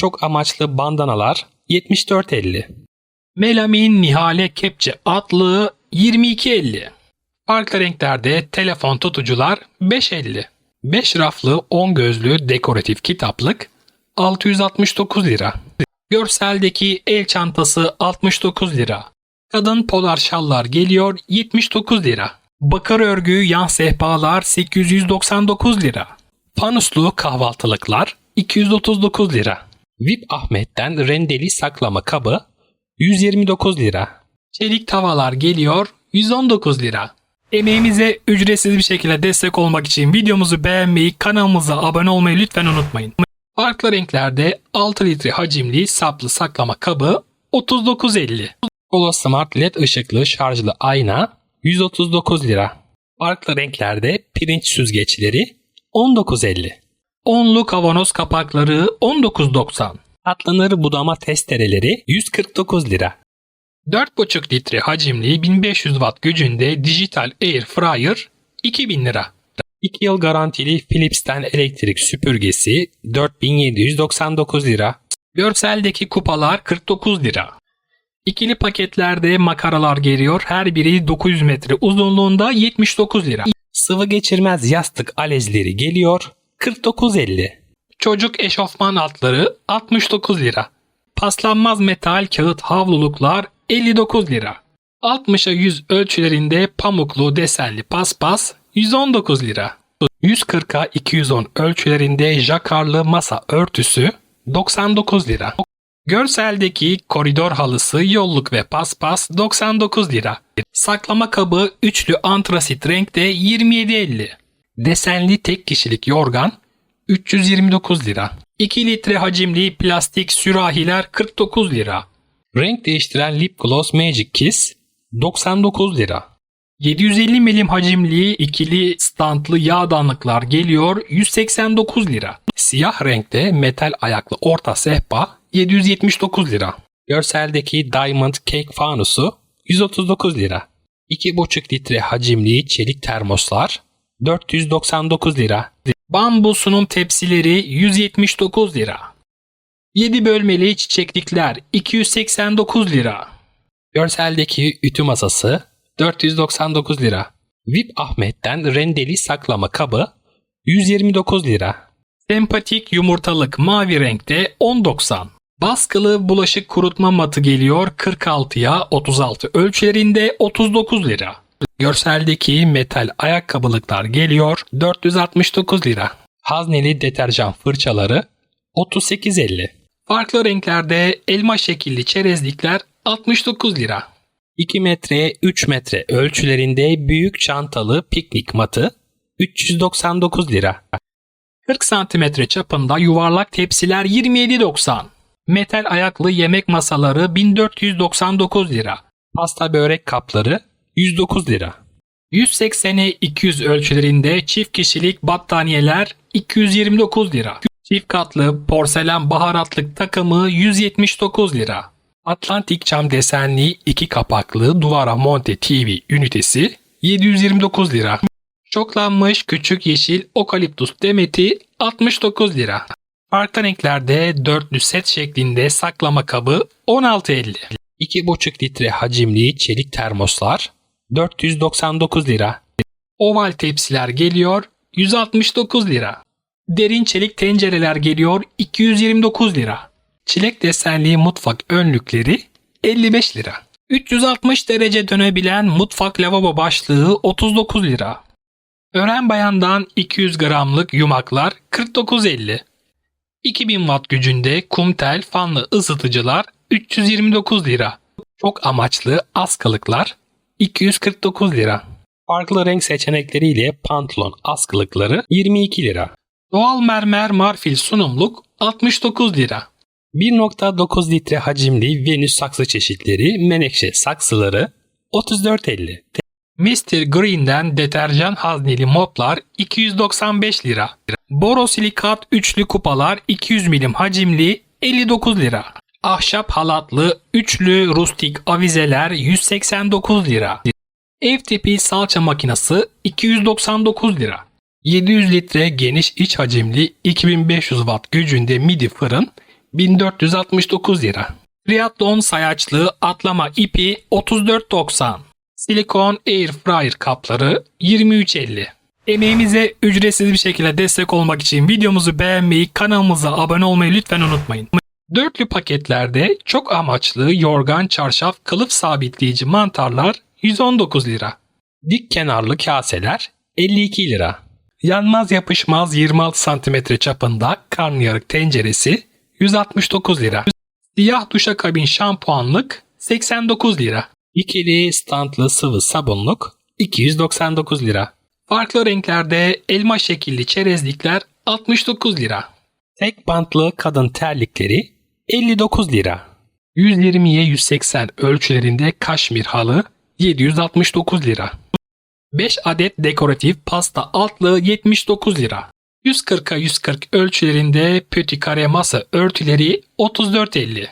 Çok amaçlı bandanalar 74.50. Melamin Nihale Kepçe atlığı 22.50. Farklı renklerde telefon tutucular 5.50. 5 raflı 10 gözlü dekoratif kitaplık 669 lira. Görseldeki el çantası 69 lira. Kadın polar şallar geliyor 79 lira. Bakır örgü yan sehpalar 899 lira. Fanuslu kahvaltılıklar 239 lira. VIP Ahmet'ten rendeli saklama kabı 129 lira. Çelik tavalar geliyor 119 lira. Emeğimize ücretsiz bir şekilde destek olmak için videomuzu beğenmeyi, kanalımıza abone olmayı lütfen unutmayın. Farklı renklerde 6 litre hacimli saplı saklama kabı 39.50. Polo Smart LED ışıklı şarjlı ayna 139 lira. Farklı renklerde pirinç süzgeçleri 19.50. Onlu kavanoz kapakları 19.90. Atlanır budama testereleri 149 lira. 4,5 litre hacimli 1500 watt gücünde dijital air fryer 2000 lira. 2 yıl garantili Philips'ten elektrik süpürgesi 4799 lira. Görseldeki kupalar 49 lira. İkili paketlerde makaralar geliyor. Her biri 900 metre uzunluğunda 79 lira. Sıvı geçirmez yastık alezleri geliyor 49.50. Çocuk eşofman altları 69 lira. Paslanmaz metal kağıt havluluklar 59 lira. 60'a 100 ölçülerinde pamuklu desenli paspas 119 lira. 140'a 210 ölçülerinde jakarlı masa örtüsü 99 lira. Görseldeki koridor halısı, yolluk ve paspas 99 lira. Saklama kabı üçlü antrasit renkte 27.50. Desenli tek kişilik yorgan 329 lira. 2 litre hacimli plastik sürahiler 49 lira. Renk değiştiren lip gloss Magic Kiss 99 lira. 750 milim hacimli ikili standlı yağdanlıklar geliyor 189 lira. Siyah renkte metal ayaklı orta sehpa 779 lira. Görseldeki Diamond Cake fanusu 139 lira. 2,5 litre hacimli çelik termoslar 499 lira. Bambu sunum tepsileri 179 lira. 7 bölmeli çiçeklikler 289 lira. Görseldeki ütü masası 499 lira. VIP Ahmet'ten rendeli saklama kabı 129 lira. Sempatik yumurtalık mavi renkte 10.90. Baskılı bulaşık kurutma matı geliyor 46'ya 36 ölçülerinde 39 lira. Görseldeki metal ayakkabılıklar geliyor 469 lira. Hazneli deterjan fırçaları 38.50. Farklı renklerde elma şekilli çerezlikler 69 lira. 2 metre 3 metre ölçülerinde büyük çantalı piknik matı 399 lira. 40 santimetre çapında yuvarlak tepsiler 27.90. Metal ayaklı yemek masaları 1499 lira. Pasta börek kapları 109 lira. 180'e 200 ölçülerinde çift kişilik battaniyeler 229 lira. Çift katlı porselen baharatlık takımı 179 lira. Atlantik cam desenli iki kapaklı duvara monte TV ünitesi 729 lira. Çoklanmış küçük yeşil okaliptus demeti 69 lira. Farklı renklerde dörtlü set şeklinde saklama kabı 16.50. 2,5 litre hacimli çelik termoslar 499 lira. Oval tepsiler geliyor 169 lira. Derin çelik tencereler geliyor 229 lira. Çilek desenli mutfak önlükleri 55 lira. 360 derece dönebilen mutfak lavabo başlığı 39 lira. Ören bayandan 200 gramlık yumaklar 49.50. 2000 watt gücünde kumtel fanlı ısıtıcılar 329 lira. Çok amaçlı askılıklar 249 lira. Farklı renk seçenekleriyle pantolon askılıkları 22 lira. Doğal mermer marfil sunumluk 69 lira. 1.9 litre hacimli Venüs saksı çeşitleri menekşe saksıları 34.50. Mr. Green'den deterjan hazneli moplar 295 lira. Borosilikat üçlü kupalar 200 milim hacimli 59 lira. Ahşap halatlı üçlü rustik avizeler 189 lira. Ev tipi salça makinesi 299 lira. 700 litre geniş iç hacimli 2500 watt gücünde midi fırın 1469 lira. Triathlon sayaçlı atlama ipi 34.90. Silikon Air Fryer kapları 23.50. Emeğimize ücretsiz bir şekilde destek olmak için videomuzu beğenmeyi, kanalımıza abone olmayı lütfen unutmayın. Dörtlü paketlerde çok amaçlı yorgan, çarşaf, kılıf sabitleyici mantarlar 119 lira. Dik kenarlı kaseler 52 lira. Yanmaz yapışmaz 26 cm çapında karnıyarık tenceresi 169 lira. Siyah duşakabin şampuanlık 89 lira. İkili standlı sıvı sabunluk 299 lira. Farklı renklerde elma şekilli çerezlikler 69 lira. Tek bantlı kadın terlikleri 59 lira. 120'ye 180 ölçülerinde kaşmir halı 769 lira. 5 adet dekoratif pasta altlığı 79 lira. 140'a 140 ölçülerinde pöti kare masa örtüleri 34.50.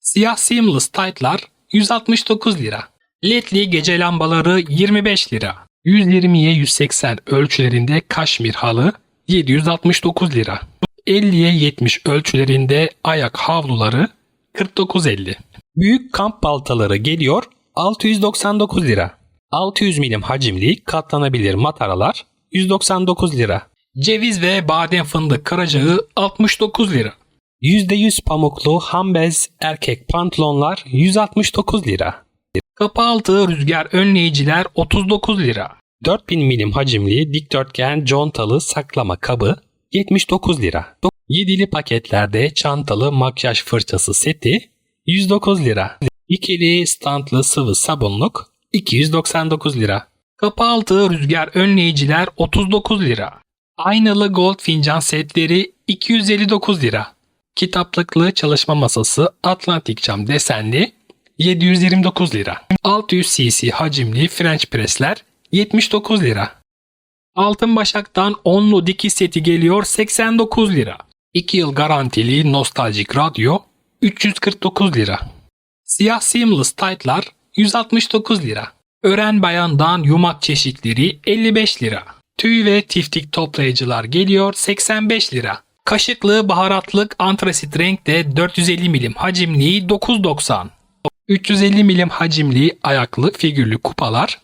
Siyah seamless tight'lar 169 lira. Ledli gece lambaları 25 lira. 120'ye 180 ölçülerinde kaşmir halı 769 lira. 50'ye 70 ölçülerinde ayak havluları 49.50. Büyük kamp baltaları geliyor 699 lira. 600 milim hacimli katlanabilir mataralar 199 lira. Ceviz ve badem fındık karacağı 69 lira. %100 pamuklu hambez erkek pantolonlar 169 lira. Kapı altı rüzgar önleyiciler 39 lira. 4000 milim hacimli dikdörtgen contalı saklama kabı 79 lira. Yedili paketlerde çantalı makyaj fırçası seti 109 lira. İkili standlı sıvı sabunluk 299 lira. Kapı altı rüzgar önleyiciler 39 lira. Aynalı gold fincan setleri 259 lira. Kitaplıklı çalışma masası Atlantik cam desenli 729 lira. 600 cc hacimli French pressler 79 lira. Altın Başak'tan onlu dikiş seti geliyor 89 lira. 2 yıl garantili nostaljik radyo 349 lira. Siyah seamless tight'lar 169 lira. Ören bayandan yumak çeşitleri 55 lira. Tüy ve tiftik toplayıcılar geliyor 85 lira. Kaşıklı baharatlık antrasit renkte 450 milim hacimli 9.90. 350 milim hacimli ayaklı figürlü kupalar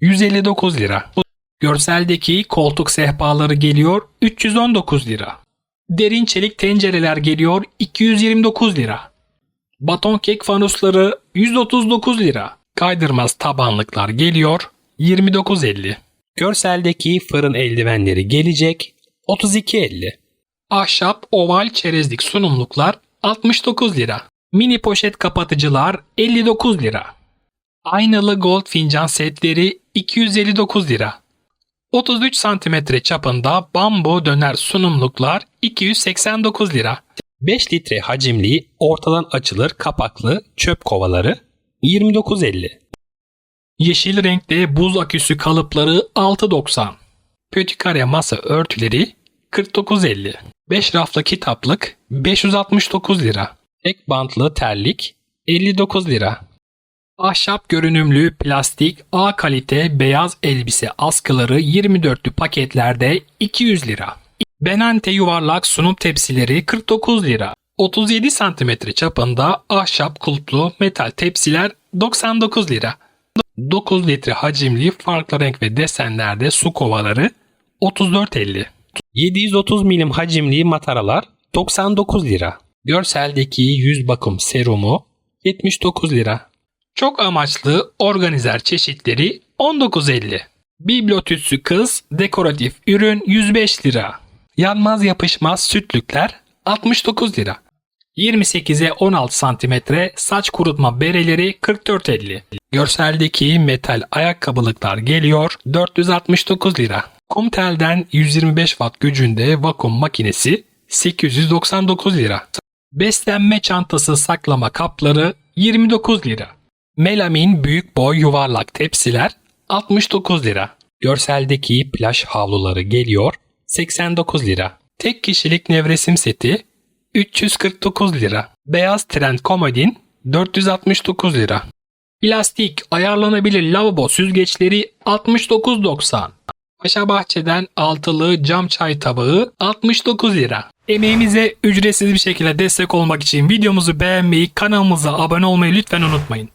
159 lira. Görseldeki koltuk sehpaları geliyor 319 lira. Derin çelik tencereler geliyor 229 lira. Baton kek fanusları 139 lira. Kaydırmaz tabanlıklar geliyor 29.50. Görseldeki fırın eldivenleri gelecek 32.50. Ahşap oval çerezlik sunumluklar 69 lira. Mini poşet kapatıcılar 59 lira. Aynalı gold fincan setleri 259 lira. 33 cm çapında bambu döner sunumluklar 289 lira. 5 litre hacimli ortadan açılır kapaklı çöp kovaları 29.50. Yeşil renkte buz aküsü kalıpları 6.90. Pötikare masa örtüleri 49.50. 5 raflı kitaplık 569 lira. Tek bantlı terlik 59 lira. Ahşap görünümlü plastik A kalite beyaz elbise askıları 24'lü paketlerde 200 lira. Benante yuvarlak sunum tepsileri 49 lira. 37 cm çapında ahşap kulplu metal tepsiler 99 lira. 9 litre hacimli farklı renk ve desenlerde su kovaları 34.50. 730 milim hacimli mataralar 99 lira. Görseldeki yüz bakım serumu 79 lira. Çok amaçlı organizer çeşitleri 19.50. Bibliotütsü kız dekoratif ürün 105 lira. Yanmaz yapışmaz sütlükler 69 lira. 28'e 16 cm saç kurutma bereleri 44.50. Görseldeki metal ayakkabılıklar geliyor 469 lira. Kumtel'den 125 watt gücünde vakum makinesi 899 lira. Beslenme çantası saklama kapları 29 lira. Melamin büyük boy yuvarlak tepsiler 69 lira. Görseldeki plaj havluları geliyor 89 lira. Tek kişilik nevresim seti 349 lira. Beyaz trend komodin 469 lira. Plastik ayarlanabilir lavabo süzgeçleri 69.90. Paşa Bahçe'den altılı cam çay tabağı 69 lira. Emeğimize ücretsiz bir şekilde destek olmak için videomuzu beğenmeyi, kanalımıza abone olmayı lütfen unutmayın.